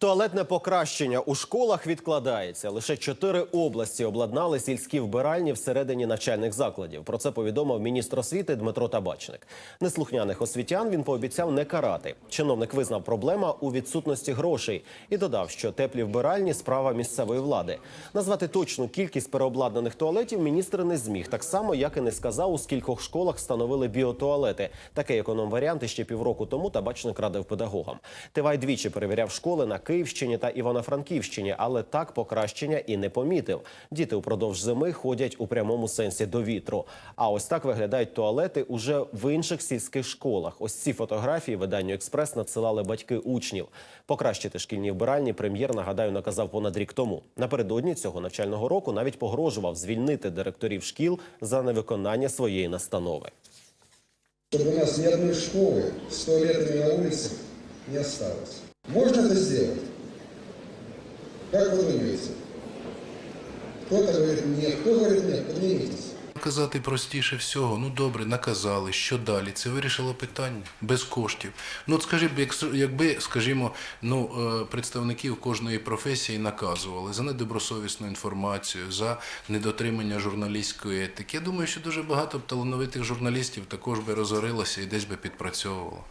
Туалетне покращення у школах відкладається. Лише чотири області обладнали сільські вбиральні всередині навчальних закладів. Про це повідомив міністр освіти Дмитро Табачник. Неслухняних освітян він пообіцяв не карати. Чиновник визнав проблема у відсутності грошей і додав, що теплі вбиральні справа місцевої влади. Назвати точну кількість переобладнаних туалетів міністр не зміг, так само як і не сказав, у скількох школах встановили біотуалети. Такий економ-варіант іще півроку тому табачник радив педагогам. Тивай двічі перевіряв школи на Київщині та Івано-Франківщині, але так покращення і не помітив. Діти упродовж зими ходять у прямому сенсі до вітру. А ось так виглядають туалети уже в інших сільських школах. Ось ці фотографії виданню експрес надсилали батьки учнів. Покращити шкільні вбиральні прем'єр нагадаю наказав понад рік тому. Напередодні цього навчального року навіть погрожував звільнити директорів шкіл за невиконання своєї настанови. чтобы у нас ни одной школы с туалетами на улицах не осталось. Можно это сделать? Как вы думаете? Кто-то говорит нет, кто говорит нет, поднимитесь. Наказати простіше всього. Ну добре, наказали. Що далі? Це вирішило питання без коштів. Ну от скажи, якби, скажімо, ну е, представників кожної професії наказували за недобросовісну інформацію, за недотримання журналістської етики. Я думаю, що дуже багато талановитих журналістів також би розорилося і десь би підпрацьовувало.